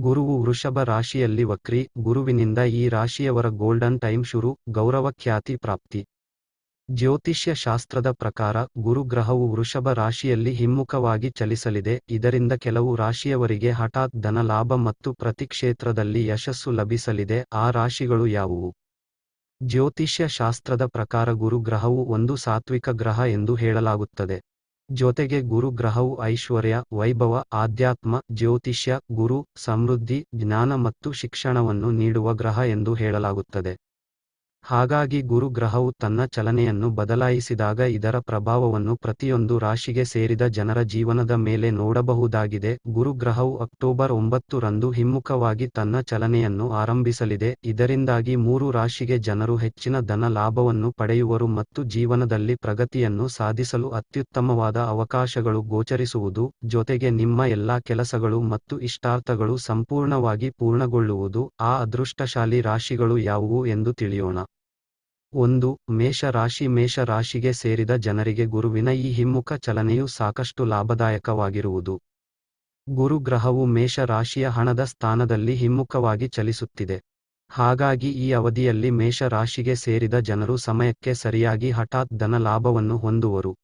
ಗುರುವು ವೃಷಭ ರಾಶಿಯಲ್ಲಿ ವಕ್ರಿ, ಗುರುವಿನಿಂದ ಈ ರಾಶಿಯವರ ಗೋಲ್ಡನ್ ಟೈಮ್ ಶುರು, ಗೌರವ ಖ್ಯಾತಿ ಪ್ರಾಪ್ತಿ. ಜ್ಯೋತಿಷ್ಯ ಶಾಸ್ತ್ರದ ಪ್ರಕಾರ, ಗುರು ಗ್ರಹವು ವೃಷಭ ರಾಶಿಯಲ್ಲಿ ಹಿಮ್ಮುಖವಾಗಿ ಚಲಿಸಲಿದೆ, ಇದರಿಂದ ಕೆಲವು ರಾಶಿಯವರಿಗೆ ಹಠಾತ್ ಧನ ಲಾಭ ಮತ್ತು ಪ್ರತಿ ಕ್ಷೇತ್ರದಲ್ಲಿ ಯಶಸ್ಸು ಲಭಿಸಲಿದೆ, ಆ ರಾಶಿಗಳು ಯಾವುವು? ಜ್ಯೋತಿಷ್ಯ ಶಾಸ್ತ್ರದ ಪ್ರಕಾರ ಗುರು ಗ್ರಹವು ಒಂದು ಸಾತ್ವಿಕ ಗ್ರಹ ಎಂದು ಹೇಳಲಾಗುತ್ತದೆ. ಜೊತೆಗೆ ಗುರು ಗ್ರಹವು ಐಶ್ವರ್ಯ, ವೈಭವ, ಆಧ್ಯಾತ್ಮ, ಜ್ಯೋತಿಷ್ಯ, ಗುರು ಸಮೃದ್ಧಿ, ಜ್ಞಾನ ಮತ್ತು ಶಿಕ್ಷಣವನ್ನು ನೀಡುವ ಗ್ರಹ ಎಂದು ಹೇಳಲಾಗುತ್ತದೆ. ಹಾಗಾಗಿ ಗುರು ಗ್ರಹವು ತನ್ನ ಚಲನೆಯನ್ನು ಬದಲಾಯಿಸಿದಾಗ ಇದರ ಪ್ರಭಾವವನ್ನು ಪ್ರತಿಯೊಂದು ರಾಶಿಗೆ ಸೇರಿದ ಜನರ ಜೀವನದ ಮೇಲೆ ನೋಡಬಹುದಾಗಿದೆ. ಗುರು ಗ್ರಹವು ಅಕ್ಟೋಬರ್ ಒಂಬತ್ತು ರಂದು ಹಿಮ್ಮುಖವಾಗಿ ತನ್ನ ಚಲನೆಯನ್ನು ಆರಂಭಿಸಲಿದೆ. ಇದರಿಂದಾಗಿ ಮೂರು ರಾಶಿಗೆ ಜನರು ಹೆಚ್ಚಿನ ಧನ ಲಾಭವನ್ನು ಪಡೆಯುವರು ಮತ್ತು ಜೀವನದಲ್ಲಿ ಪ್ರಗತಿಯನ್ನು ಸಾಧಿಸಲು ಅತ್ಯುತ್ತಮವಾದ ಅವಕಾಶಗಳು ಗೋಚರಿಸುವುದು, ಜೊತೆಗೆ ನಿಮ್ಮ ಎಲ್ಲಾ ಕೆಲಸಗಳು ಮತ್ತು ಇಷ್ಟಾರ್ಥಗಳು ಸಂಪೂರ್ಣವಾಗಿ ಪೂರ್ಣಗೊಳ್ಳುವುದು. ಆ ಅದೃಷ್ಟಶಾಲಿ ರಾಶಿಗಳು ಯಾವುವು ಎಂದು ತಿಳಿಯೋಣ. ಒಂದು ಮೇಷ ರಾಶಿ ಮೇಷ ರಾಶಿಗೆ ಸೇರಿದ ಜನರಿಗೆ ಗುರುವಿನ ಈ ಹಿಮ್ಮುಖ ಚಲನೆಯು ಸಾಕಷ್ಟು ಲಾಭದಾಯಕವಾಗಿರುವುದು. ಗುರು ಗ್ರಹವು ಮೇಷ ರಾಶಿಯ ಹಣದ ಸ್ಥಾನದಲ್ಲಿ ಹಿಮ್ಮುಖವಾಗಿ ಚಲಿಸುತ್ತಿದೆ. ಹಾಗಾಗಿ ಈ ಅವಧಿಯಲ್ಲಿ ಮೇಷ ರಾಶಿಗೆ ಸೇರಿದ ಜನರು ಸಮಯಕ್ಕೆ ಸರಿಯಾಗಿ ಹಠಾತ್ ಧನ ಲಾಭವನ್ನು ಹೊಂದುವರು.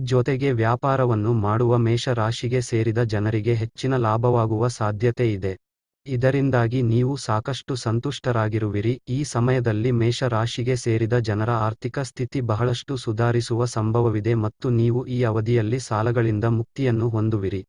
ಜೊತೆಗೆ ವ್ಯಾಪಾರವನ್ನು ಮಾಡುವ ಮೇಷ ರಾಶಿಗೆ ಸೇರಿದ ಜನರಿಗೆ ಹೆಚ್ಚಿನ ಲಾಭವಾಗುವ ಸಾಧ್ಯತೆ ಇದೆ. ಇದರಿಂದಾಗಿ ನೀವು ಸಾಕಷ್ಟು ಸಂತುಷ್ಟರಾಗಿರುವಿರಿ. ಈ ಸಮಯದಲ್ಲಿ ಮೇಷ ರಾಶಿಗೆ ಸೇರಿದ ಜನರ ಆರ್ಥಿಕ ಸ್ಥಿತಿ ಬಹಳಷ್ಟು ಸುಧಾರಿಸುವ ಸಂಭವವಿದೆ ಮತ್ತು ನೀವು ಈ ಅವಧಿಯಲ್ಲಿ ಸಾಲಗಳಿಂದ ಮುಕ್ತಿಯನ್ನು ಹೊಂದುವಿರಿ.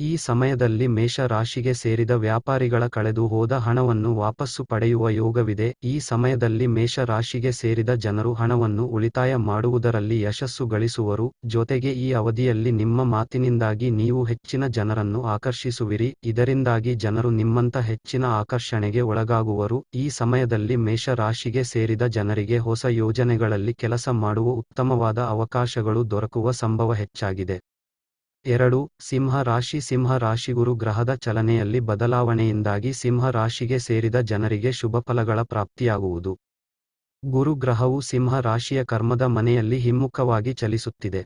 ಈ ಸಮಯದಲ್ಲಿ ಮೇಷ ರಾಶಿಗೆ ಸೇರಿದ ವ್ಯಾಪಾರಿಗಳ ಕಳೆದು ಹೋದ ಹಣವನ್ನು ವಾಪಸ್ಸು ಪಡೆಯುವ ಯೋಗವಿದೆ. ಈ ಸಮಯದಲ್ಲಿ ಮೇಷ ರಾಶಿಗೆ ಸೇರಿದ ಜನರು ಹಣವನ್ನು ಉಳಿತಾಯ ಮಾಡುವುದರಲ್ಲಿ ಯಶಸ್ಸು ಗಳಿಸುವರು. ಜೊತೆಗೆ ಈ ಅವಧಿಯಲ್ಲಿ ನಿಮ್ಮ ಮಾತಿನಿಂದಾಗಿ ನೀವು ಹೆಚ್ಚಿನ ಜನರನ್ನು ಆಕರ್ಷಿಸುವಿರಿ. ಇದರಿಂದಾಗಿ ಜನರು ನಿಮ್ಮಂತ ಹೆಚ್ಚಿನ ಆಕರ್ಷಣೆಗೆ ಒಳಗಾಗುವರು. ಈ ಸಮಯದಲ್ಲಿ ಮೇಷ ರಾಶಿಗೆ ಸೇರಿದ ಜನರಿಗೆ ಹೊಸ ಯೋಜನೆಗಳಲ್ಲಿ ಕೆಲಸ ಮಾಡುವ ಉತ್ತಮವಾದ ಅವಕಾಶಗಳು ದೊರಕುವ ಸಂಭವ ಹೆಚ್ಚಾಗಿದೆ. ಎರಡು, ಸಿಂಹ ರಾಶಿ ಸಿಂಹ ರಾಶಿ ಗುರು ಗ್ರಹದ ಚಲನೆಯಲ್ಲಿ ಬದಲಾವಣೆಯಿಂದಾಗಿ ಸಿಂಹ ರಾಶಿಗೆ ಸೇರಿದ ಜನರಿಗೆ ಶುಭ ಫಲಗಳ ಪ್ರಾಪ್ತಿಯಾಗುವುದು. ಗುರು ಗ್ರಹವು ಸಿಂಹ ರಾಶಿಯ ಕರ್ಮದ ಮನೆಯಲ್ಲಿ ಹಿಮ್ಮುಖವಾಗಿ ಚಲಿಸುತ್ತಿದೆ.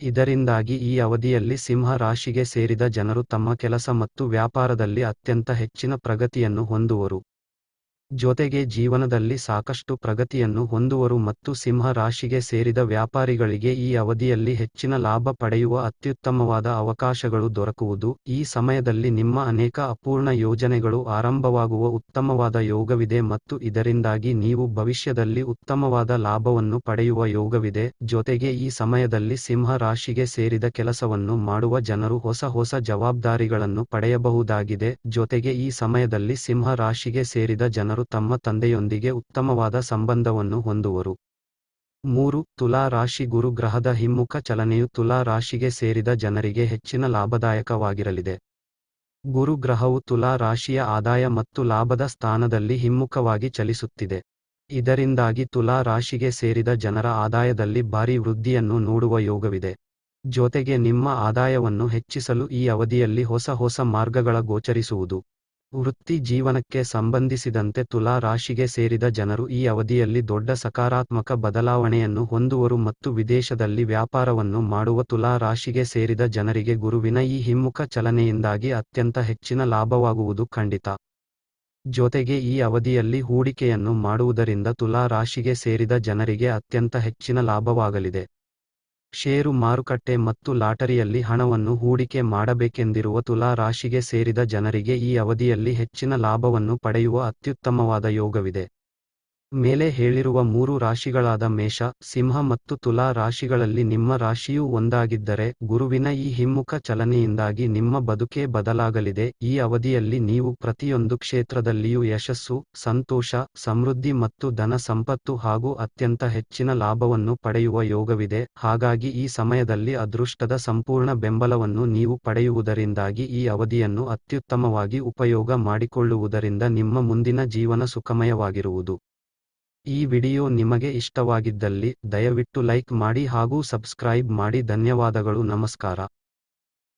ಇದರಿಂದಾಗಿ ಈ ಅವಧಿಯಲ್ಲಿ ಸಿಂಹ ರಾಶಿಗೆ ಸೇರಿದ ಜನರು ತಮ್ಮ ಕೆಲಸ ಮತ್ತು ವ್ಯಾಪಾರದಲ್ಲಿ ಅತ್ಯಂತ ಹೆಚ್ಚಿನ ಪ್ರಗತಿಯನ್ನು ಹೊಂದುವರು. ಜೊತೆಗೆ ಜೀವನದಲ್ಲಿ ಸಾಕಷ್ಟು ಪ್ರಗತಿಯನ್ನು ಹೊಂದುವರು ಮತ್ತು ಸಿಂಹ ರಾಶಿಗೆ ಸೇರಿದ ವ್ಯಾಪಾರಿಗಳಿಗೆ ಈ ಅವಧಿಯಲ್ಲಿ ಹೆಚ್ಚಿನ ಲಾಭ ಪಡೆಯುವ ಅತ್ಯುತ್ತಮವಾದ ಅವಕಾಶಗಳು ದೊರಕುವುದು. ಈ ಸಮಯದಲ್ಲಿ ನಿಮ್ಮ ಅನೇಕ ಅಪೂರ್ಣ ಯೋಜನೆಗಳು ಆರಂಭವಾಗುವ ಉತ್ತಮವಾದ ಯೋಗವಿದೆ ಮತ್ತು ಇದರಿಂದಾಗಿ ನೀವು ಭವಿಷ್ಯದಲ್ಲಿ ಉತ್ತಮವಾದ ಲಾಭವನ್ನು ಪಡೆಯುವ ಯೋಗವಿದೆ. ಜೊತೆಗೆ ಈ ಸಮಯದಲ್ಲಿ ಸಿಂಹ ರಾಶಿಗೆ ಸೇರಿದ ಕೆಲಸವನ್ನು ಮಾಡುವ ಜನರು ಹೊಸ ಹೊಸ ಜವಾಬ್ದಾರಿಗಳನ್ನು ಪಡೆಯಬಹುದಾಗಿದೆ. ಜೊತೆಗೆ ಈ ಸಮಯದಲ್ಲಿ ಸಿಂಹ ರಾಶಿಗೆ ಸೇರಿದ ಜನರು ತಮ್ಮ ತಂದೆಯೊಂದಿಗೆ ಉತ್ತಮವಾದ ಸಂಬಂಧವನ್ನು ಹೊಂದುವರು. ಮೂರು, ತುಲಾ ರಾಶಿ ಗುರು ಗ್ರಹದ ಹಿಮ್ಮುಖ ಚಲನೆಯು ತುಲಾ ರಾಶಿಗೆ ಸೇರಿದ ಜನರಿಗೆ ಹೆಚ್ಚಿನ ಲಾಭದಾಯಕವಾಗಿರಲಿದೆ. ಗುರು ಗ್ರಹವು ತುಲಾ ರಾಶಿಯ ಆದಾಯ ಮತ್ತು ಲಾಭದ ಸ್ಥಾನದಲ್ಲಿ ಹಿಮ್ಮುಖವಾಗಿ ಚಲಿಸುತ್ತಿದೆ. ಇದರಿಂದಾಗಿ ತುಲಾ ರಾಶಿಗೆ ಸೇರಿದ ಜನರ ಆದಾಯದಲ್ಲಿ ಭಾರಿ ವೃದ್ಧಿಯನ್ನು ನೋಡುವ ಯೋಗವಿದೆ. ಜೊತೆಗೆ ನಿಮ್ಮ ಆದಾಯವನ್ನು ಹೆಚ್ಚಿಸಲು ಈ ಅವಧಿಯಲ್ಲಿ ಹೊಸ ಹೊಸ ಮಾರ್ಗಗಳ ಗೋಚರಿಸುವುದು. ವೃತ್ತಿ ಜೀವನಕ್ಕೆ ಸಂಬಂಧಿಸಿದಂತೆ ತುಲಾ ರಾಶಿಗೆ ಸೇರಿದ ಜನರು ಈ ಅವಧಿಯಲ್ಲಿ ದೊಡ್ಡ ಸಕಾರಾತ್ಮಕ ಬದಲಾವಣೆಯನ್ನು ಹೊಂದುವರು ಮತ್ತು ವಿದೇಶದಲ್ಲಿ ವ್ಯಾಪಾರವನ್ನು ಮಾಡುವ ತುಲಾ ರಾಶಿಗೆ ಸೇರಿದ ಜನರಿಗೆ ಗುರುವಿನ ಈ ಹಿಮ್ಮುಖ ಚಲನೆಯಿಂದಾಗಿ ಅತ್ಯಂತ ಹೆಚ್ಚಿನ ಲಾಭವಾಗುವುದು ಖಂಡಿತ. ಜೊತೆಗೆ ಈ ಅವಧಿಯಲ್ಲಿ ಹೂಡಿಕೆಯನ್ನು ಮಾಡುವುದರಿಂದ ತುಲಾ ರಾಶಿಗೆ ಸೇರಿದ ಜನರಿಗೆ ಅತ್ಯಂತ ಹೆಚ್ಚಿನ ಲಾಭವಾಗಲಿದೆ. ಷೇರು ಮಾರುಕಟ್ಟೆ ಮತ್ತು ಲಾಟರಿಯಲ್ಲಿ ಹಣವನ್ನು ಹೂಡಿಕೆ ಮಾಡಬೇಕೆಂದಿರುವ ತುಲಾ ರಾಶಿಗೆ ಸೇರಿದ ಜನರಿಗೆ ಈ ಅವಧಿಯಲ್ಲಿ ಹೆಚ್ಚಿನ ಲಾಭವನ್ನು ಪಡೆಯುವ ಅತ್ಯುತ್ತಮವಾದ ಯೋಗವಿದೆ. ಮೇಲೆ ಹೇಳಿರುವ ಮೂರು ರಾಶಿಗಳಾದ ಮೇಷ, ಸಿಂಹ ಮತ್ತು ತುಲಾ ರಾಶಿಗಳಲ್ಲಿ ನಿಮ್ಮ ರಾಶಿಯೂ ಒಂದಾಗಿದ್ದರೆ ಗುರುವಿನ ಈ ಹಿಮ್ಮುಖ ಚಲನೆಯಿಂದಾಗಿ ನಿಮ್ಮ ಬದುಕೇ ಬದಲಾಗಲಿದೆ. ಈ ಅವಧಿಯಲ್ಲಿ ನೀವು ಪ್ರತಿಯೊಂದು ಕ್ಷೇತ್ರದಲ್ಲಿಯೂ ಯಶಸ್ಸು, ಸಂತೋಷ, ಸಮೃದ್ಧಿ ಮತ್ತು ಧನ ಸಂಪತ್ತು ಹಾಗೂ ಅತ್ಯಂತ ಹೆಚ್ಚಿನ ಲಾಭವನ್ನು ಪಡೆಯುವ ಯೋಗವಿದೆ. ಹಾಗಾಗಿ ಈ ಸಮಯದಲ್ಲಿ ಅದೃಷ್ಟದ ಸಂಪೂರ್ಣ ಬೆಂಬಲವನ್ನು ನೀವು ಪಡೆಯುವುದರಿಂದಾಗಿ ಈ ಅವಧಿಯನ್ನು ಅತ್ಯುತ್ತಮವಾಗಿ ಉಪಯೋಗ ಮಾಡಿಕೊಳ್ಳುವುದರಿಂದ ನಿಮ್ಮ ಮುಂದಿನ ಜೀವನ ಸುಖಮಯವಾಗಿರುವುದು. ಈ ವಿಡಿಯೋ ನಿಮಗೆ ಇಷ್ಟವಾಗಿದ್ದಲ್ಲಿ ದಯವಿಟ್ಟು ಲೈಕ್ ಮಾಡಿ ಹಾಗೂ ಸಬ್ಸ್ಕ್ರೈಬ್ ಮಾಡಿ ಧನ್ಯವಾದಗಳು ನಮಸ್ಕಾರ